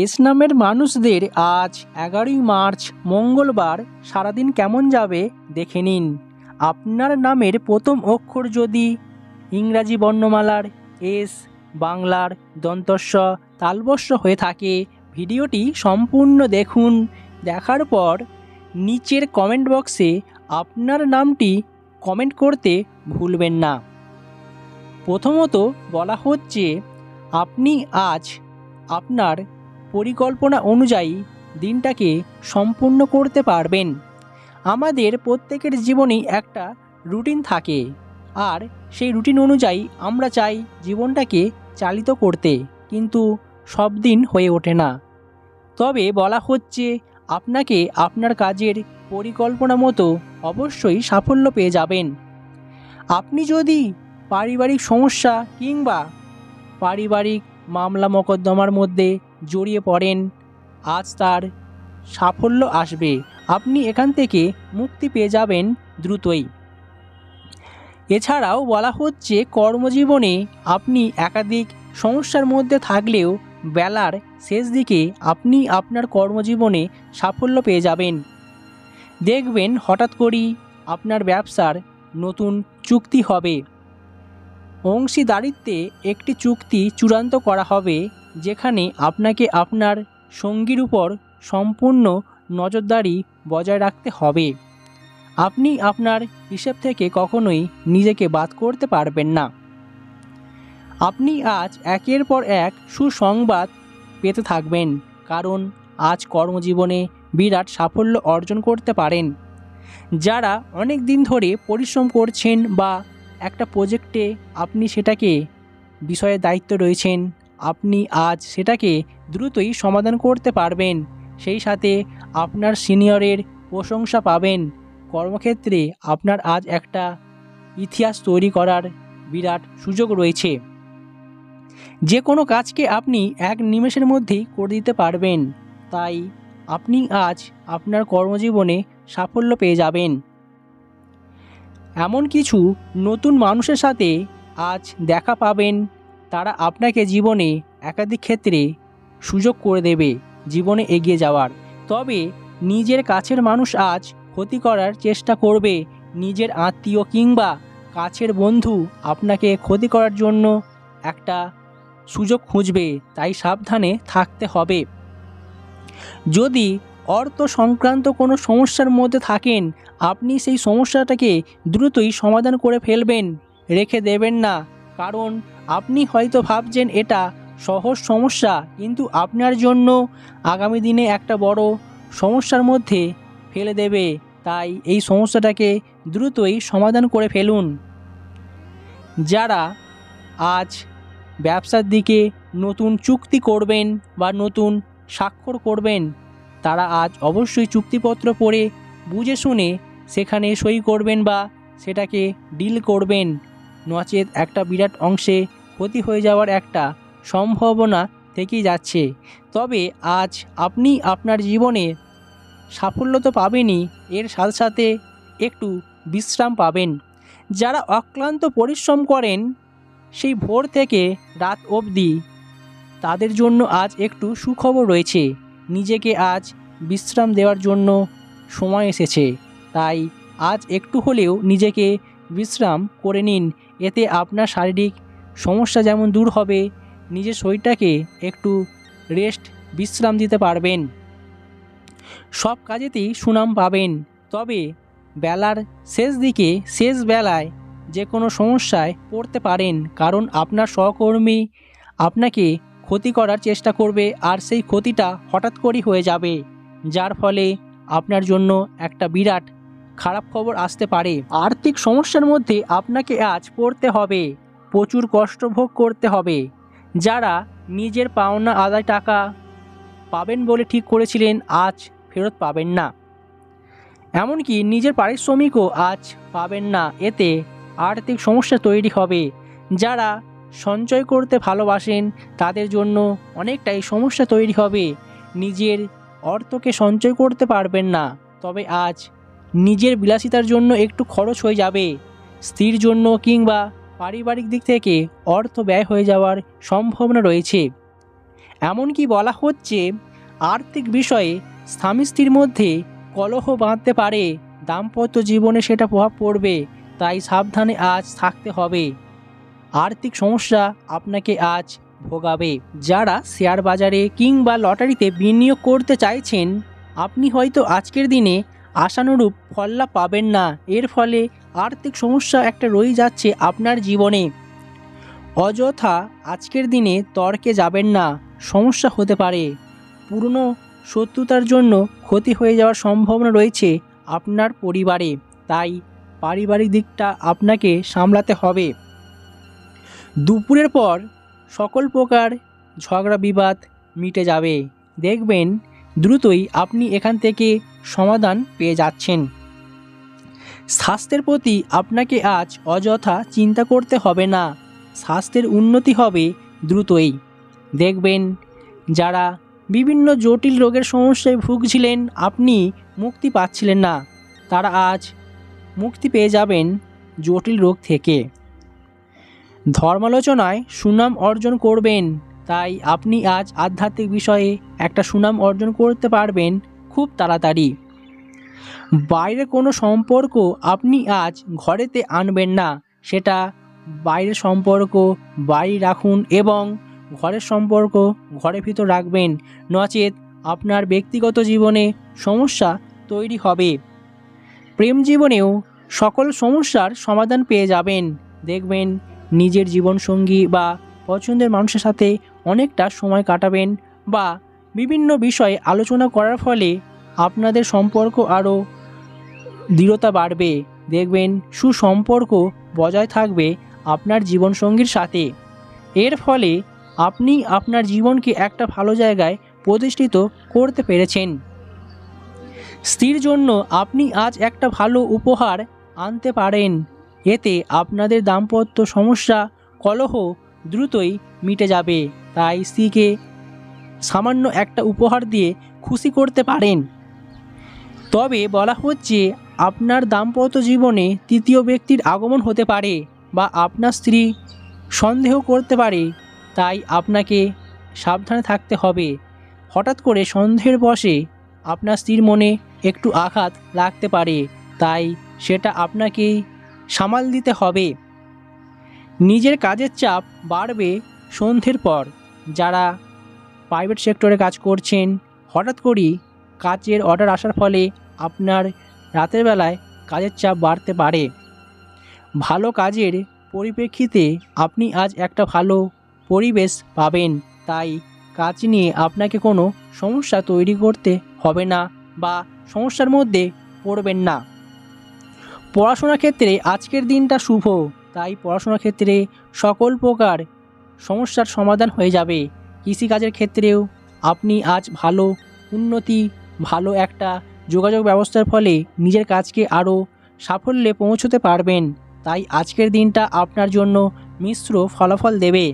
S নামের মানুষদের আজ এগারোই মার্চ, মঙ্গলবার, সারাদিন কেমন যাবে দেখে নিন। আপনার নামের প্রথম অক্ষর যদি ইংরাজি বর্ণমালার এস, বাংলার দন্তস্ব তালবস্য হয়ে থাকে, ভিডিওটি সম্পূর্ণ দেখুন। দেখার পর নিচের কমেন্ট বক্সে আপনার নামটি কমেন্ট করতে ভুলবেন না। প্রথমত বলা হচ্ছে, আপনি আজ আপনার পরিকল্পনা অনুযায়ী দিনটাকে সম্পূর্ণ করতে পারবেন। আমাদের প্রত্যেকের জীবনেই একটা রুটিন থাকে। আর সেই রুটিন অনুযায়ী আমরা চাই জীবনটাকে চালিত করতে, কিন্তু সব দিন হয়ে ওঠে না। তবে বলা হচ্ছে, আপনাকে আপনার কাজের পরিকল্পনা মতো অবশ্যই সাফল্য পেয়ে যাবেন। আপনি যদি পারিবারিক সমস্যা কিংবা পারিবারিক মামলা মোকদ্দমার মধ্যে জড়িয়ে পড়েন। আজ তার সাফল্য আসবে। আপনি এখান থেকে মুক্তি পেয়ে যাবেন দ্রুতই। এছাড়াও বলা হচ্ছে, কর্মজীবনে আপনি একাধিক সমস্যার মধ্যে থাকলেও বেলার শেষ দিকে আপনি আপনার কর্মজীবনে সাফল্য পেয়ে যাবেন। দেখবেন হঠাৎ করেই আপনার ব্যবসার নতুন চুক্তি হবে। অংশীদারিত্বে একটি চুক্তি চূড়ান্ত করা হবে, যেখানে আপনাকে আপনার সঙ্গীর উপর সম্পূর্ণ নজরদারি বজায় রাখতে হবে। আপনি আপনার হিসেব থেকে কখনোই নিজেকে বাদ করতে পারবেন না। আপনি আজ একের পর এক সুসংবাদ পেতে থাকবেন, কারণ আজ কর্মজীবনে বিরাট সাফল্য অর্জন করতে পারেন। যারা অনেক দিন ধরে পরিশ্রম করছেন বা একটা প্রজেক্টে আপনি সেটাকে বিষয়ে দায়িত্ব রয়েছেন, আপনি আজ সেটাকে দ্রুতই সমাধান করতে পারবেন। সেই সাথে আপনার সিনিয়রের প্রশংসা পাবেন। কর্মক্ষেত্রে আপনার আজ একটা ইতিহাস তৈরি করার বিরাট সুযোগ রয়েছে। যে কোনো কাজকে আপনি এক নিমেষের মধ্যেই করে দিতে পারবেন। তাই আপনি আজ আপনার কর্মজীবনে সাফল্য পেয়ে যাবেন। এমন কিছু নতুন মানুষের সাথে আজ দেখা পাবেন। তারা আপনাকে জীবনে একাধিক ক্ষেত্রে সুযোগ করে দেবে জীবনে এগিয়ে যাওয়ার। তবে নিজের কাছের মানুষ আজ ক্ষতি করার চেষ্টা করবে নিজের আত্মীয় কিংবা কাছের বন্ধু আপনাকে ক্ষতি করার জন্য একটা সুযোগ খুঁজবে, তাই সাবধানে থাকতে হবে। যদি অর্থ সংক্রান্ত কোনো সমস্যার মধ্যে থাকেন, আপনি সেই সমস্যাটাকে দ্রুতই সমাধান করে ফেলবেন, রেখে দেবেন না। কারণ আপনি হয়তো ভাবছেন এটা সহজ সমস্যা, কিন্তু আপনার জন্য আগামী দিনে একটা বড় সমস্যার মধ্যে ফেলে দেবে। তাই এই সমস্যাটাকে দ্রুতই সমাধান করে ফেলুন। যারা আজ ব্যবসার দিকে নতুন চুক্তি করবেন বা নতুন স্বাক্ষর করবেন তারা আজ অবশ্যই চুক্তিপত্র পড়ে, বুঝে শুনে সেখানে সই করবেন বা সেটাকে ডিল করবেন। নচেত একটা বিরাট অংশে ক্ষতি হয়ে যাওয়ার একটা সম্ভাবনা থেকেই যাচ্ছে। তবে আজ আপনি আপনার জীবনে সাফল্য তো পাবেনই, এর সাথে সাথে একটু বিশ্রাম পাবেন। যারা অক্লান্ত পরিশ্রম করেন, সেই ভোর থেকে রাত অবধি তাদের জন্য আজ একটু সুখবর রয়েছে। নিজেকে আজ বিশ্রাম দেওয়ার জন্য সময় এসেছে। তাই আজ একটু হলেও নিজেকে বিশ্রাম করে নিন। এতে আপনার শারীরিক সমস্যা যেমন দূর হবে, নিজের শরীরটাকে একটু রেস্ট বিশ্রাম দিতে পারবেন। সব কাজেতেই সুনাম পাবেন। তবে বেলার শেষ দিকে, শেষ বেলায় যে কোনো সমস্যায় পড়তে পারেন। কারণ আপনার সহকর্মী আপনাকে ক্ষতি করার চেষ্টা করবে আর সেই ক্ষতিটা হঠাৎ করেই হয়ে যাবে। যার ফলে আপনার জন্য একটা বিরাট খারাপ খবর আসতে পারে। আর্থিক সমস্যার মধ্যে আপনাকে আজ পড়তে হবে। প্রচুর কষ্ট ভোগ করতে হবে। যারা নিজের পাওনা আদায় টাকা পাবেন বলে ঠিক করেছিলেন, আজ ফেরত পাবেন না। এমনকি নিজের পারিশ্রমিকও আজ পাবেন না। এতে আর্থিক সমস্যা তৈরি হবে। যারা সঞ্চয় করতে ভালোবাসেন, তাদের জন্য অনেকটাই সমস্যা তৈরি হবে। নিজের অর্থকে সঞ্চয় করতে পারবেন না, তবে আজ নিজের বিলাসিতার জন্য একটু খরচ হয়ে যাবে। স্ত্রীর জন্য কিংবা পারিবারিক দিক থেকে অর্থ ব্যয় হয়ে যাওয়ার সম্ভাবনা রয়েছে। এমনকি বলা হচ্ছে, আর্থিক বিষয়ে স্বামী স্ত্রীর মধ্যে কলহ বাঁধতে পারে, দাম্পত্য জীবনে সেটা প্রভাব পড়বে, তাই সাবধানে আজ থাকতে হবে। আর্থিক সমস্যা আপনাকে আজ ভোগাবে। যারা শেয়ার বাজারে কিংবা লটারিতে বিনিয়োগ করতে চাইছেন, আপনি হয়তো আজকের দিনে আশানুরূপ ফল লাভ পাবেন না। এর ফলে আর্থিক সমস্যা একটা রয়ে যাচ্ছে আপনার জীবনে। অযথা আজকের দিনে তর্কে যাবেন না, সমস্যা হতে পারে। পুরনো শত্রুতার জন্য ক্ষতি হয়ে যাওয়ার সম্ভাবনা রয়েছে আপনার পরিবারে, তাই পারিবারিক দিকটা আপনাকে সামলাতে হবে। দুপুরের পর সকল প্রকার ঝগড়া বিবাদ মিটে যাবে। দেখবেন দ্রুতই আপনি এখান থেকে সমাধান পেয়ে যাচ্ছেন। স্বাস্থ্যের প্রতি আপনাকে আজ অযথা চিন্তা করতে হবে না। স্বাস্থ্যের উন্নতি হবে দ্রুতই। দেখবেন যারা বিভিন্ন জটিল রোগের সমস্যায় ভুগছিলেন, আপনি মুক্তি পাচ্ছিলেন না। তারা আজ মুক্তি পেয়ে যাবেন জটিল রোগ থেকে। ধর্মালোচনায় সুনাম অর্জন করবেন। তাই আপনি আজ আধ্যাত্মিক বিষয়ে একটা সুনাম অর্জন করতে পারবেন খুব তাড়াতাড়ি। বাইরে কোনো সম্পর্ক আপনি আজ ঘরেতে আনবেন না। সেটা বাইরের সম্পর্ক বাড়ি রাখুন এবং ঘরের সম্পর্ক ঘরের ভিতর রাখবেন। নচেত আপনার ব্যক্তিগত জীবনে সমস্যা তৈরি হবে। প্রেম জীবনেও সকল সমস্যার সমাধান পেয়ে যাবেন। দেখবেন নিজের জীবনসঙ্গী বা পছন্দের মানুষের সাথে অনেকটা সময় কাটাবেন বা বিভিন্ন বিষয়ে আলোচনা করার ফলে আপনাদের সম্পর্ক আরও দৃঢ়তা বাড়বে। দেখবেন সুসম্পর্ক বজায় থাকবে আপনার জীবনসঙ্গীর সাথে। এর ফলে আপনি আপনার জীবনকে একটা ভালো জায়গায় প্রতিষ্ঠিত করতে পেরেছেন। স্ত্রীর জন্য আপনি আজ একটা ভালো উপহার আনতে পারেন। এতে আপনাদের দাম্পত্য সমস্যা, কলহ দ্রুতই মিটে যাবে। তাই স্ত্রীকে সামান্য একটা উপহার দিয়ে খুশি করতে পারেন। তবে বলা হচ্ছে, আপনার দাম্পত্য জীবনে তৃতীয় ব্যক্তির আগমন হতে পারে বা আপনার স্ত্রী সন্দেহ করতে পারে, তাই আপনাকে সাবধানে থাকতে হবে। হঠাৎ করে সন্দেহের বশে আপনার স্ত্রীর মনে একটু আঘাত লাগতে পারে, তাই সেটা আপনাকেই সামাল দিতে হবে। নিজের কাজের চাপ বাড়বে সন্ধ্যের পর। যারা প্রাইভেট সেক্টরে কাজ করছেন, হঠাৎ করেই কাজের অর্ডার আসার ফলে আপনার রাতের বেলায় কাজের চাপ বাড়তে পারে। ভালো কাজের পরিপ্রেক্ষিতে আপনি আজ একটা ভালো পরিবেশ পাবেন। তাই কাজ নিয়ে আপনাকে কোনো সমস্যা তৈরি করতে হবে না বা সমস্যার মধ্যে পড়বেন না। পড়াশোনার ক্ষেত্রে আজকের দিনটা শুভ, তাই পড়াশোনার ক্ষেত্রে সকল প্রকার সমস্যার সমাধান হয়ে যাবে। কৃষিকাজের ক্ষেত্রেও আপনি আজ ভালো, উন্নতি, ভালো একটা যোগাযোগ ব্যবস্থার ফলে নিজের কাজকে আরও সাফল্যে পৌঁছতে পারবেন। তাই আজকের দিনটা আপনার জন্য মিশ্র ফলাফল দেবে।